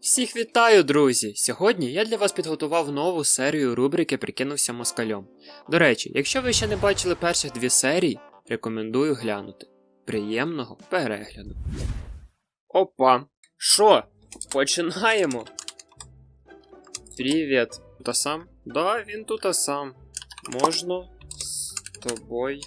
Всіх вітаю, друзі! Сьогодні я для вас підготував нову серію рубрики Прикинувся москальом. До речі, якщо ви ще не бачили перших дві серії, рекомендую глянути. Приємного перегляду. Опа! Що? Починаємо. Привіт. Та сам? Да, він тут а сам. Можна з тобою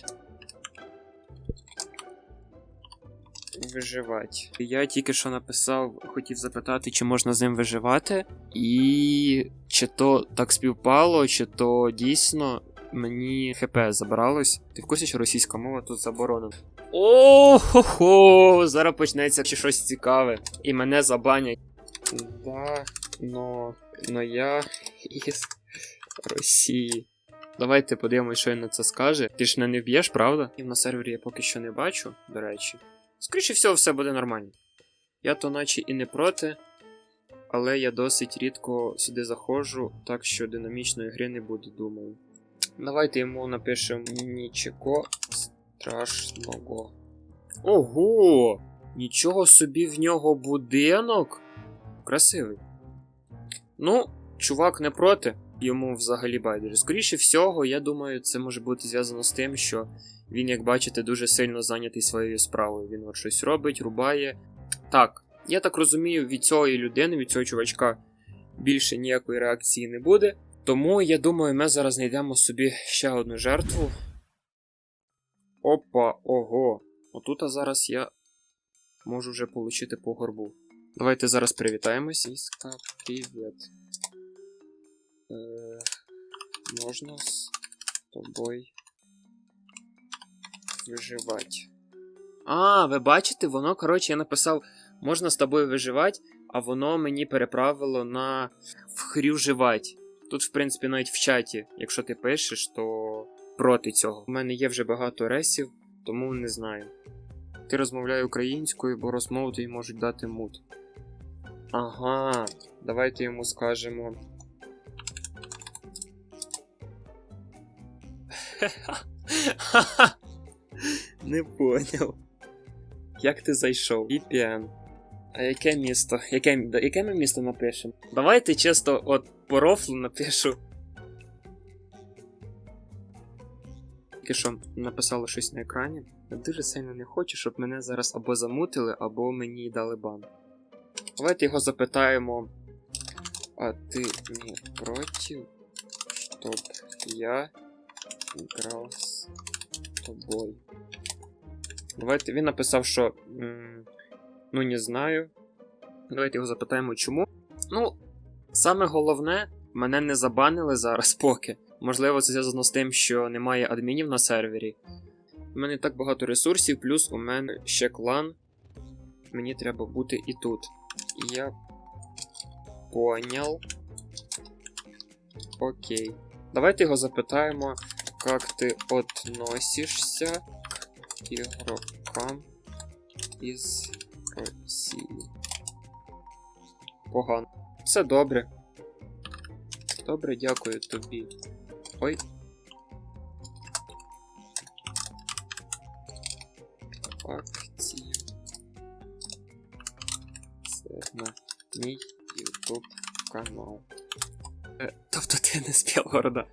виживати. Я тільки що написав, хотів запитати, чи можна з ним виживати, і чи то так співпало, чи то дійсно мені ХП забралось. Ти в курсі, що російська мова тут заборонена? О-хо-хо! Зараз почнеться чи щось цікаве. І мене забанять. Да, но, но я із Росії. Давайте подивимось, що він на це скаже. Ти ж не вб'єш, правда? І на сервері я поки що не бачу, до речі. Скоріше всього, все буде нормально. Я то наче і не проти, але я досить рідко сюди заходжу, так що динамічної гри не буде, думаю. Давайте йому напишемо нічого страшного. Ого! Нічого собі в нього будинок. Красивий. Ну, чувак не проти, йому взагалі байдуже. Скоріше всього, я думаю, це може бути зв'язано з тим, що він, як бачите, дуже сильно зайнятий своєю справою. Він от щось робить, рубає. Так, я так розумію, від цієї людини, від цього чувачка більше ніякої реакції не буде. Тому я думаю, ми зараз знайдемо собі ще одну жертву. Опа, ого. Отут а зараз я можу вже отримати по горбу. Давайте зараз привітаємось. Іска, привіт. Е, можна з тобою виживати. А, ви бачите, воно, коротше, я написав, можна з тобою виживати, а воно мені переправило на вхрюживать. Тут, в принципі, навіть в чаті, якщо ти пишеш, то проти цього. У мене є вже багато ресів, тому не знаю. Ти розмовляй українською, бо розмову тобі можуть дати мут. Ага, давайте йому скажемо. Не поняв. Як ти зайшов? VPN. А яке місто? Яке, яке ми місто напишемо? Давайте чисто от по рофлу напишу. Тільки що написало щось на екрані. Я дуже сильно не хочу, щоб мене зараз або замутили, або мені дали бан. Давайте його запитаємо. А ти не проти, щоб я грав з тобою? Давайте він написав, що. м, ну, не знаю. Давайте його запитаємо, чому. Ну, саме головне, мене не забанили зараз поки. Можливо, це зв'язано з тим, що немає адмінів на сервері. У мене так багато ресурсів, плюс у мене ще клан. Мені треба бути і тут. Я понял. Окей. Давайте його запитаємо, як ти относишься к ігрокам із Росії. Погано. Все добре. Добре, дякую тобі. Ой. Акції. Це на мій YouTube канал. Е, тобто ти не з Білгорода.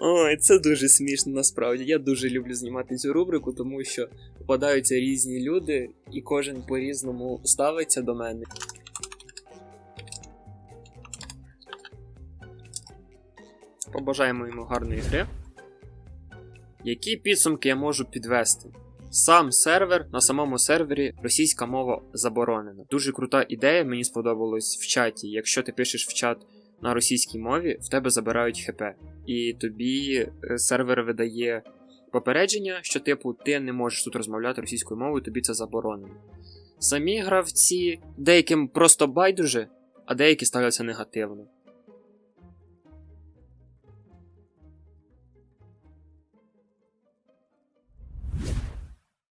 Ой, це дуже смішно насправді. Я дуже люблю знімати цю рубрику, тому що попадаються різні люди, і кожен по-різному ставиться до мене. Побажаємо йому гарної гри. Які підсумки я можу підвести? Сам сервер на самому сервері російська мова заборонена. Дуже крута ідея, мені сподобалось в чаті. Якщо ти пишеш в чат на російській мові, в тебе забирають ХП. І тобі е, сервер видає попередження, що, типу, ти не можеш тут розмовляти російською мовою, тобі це заборонено. Самі гравці деяким просто байдуже, а деякі ставляться негативно.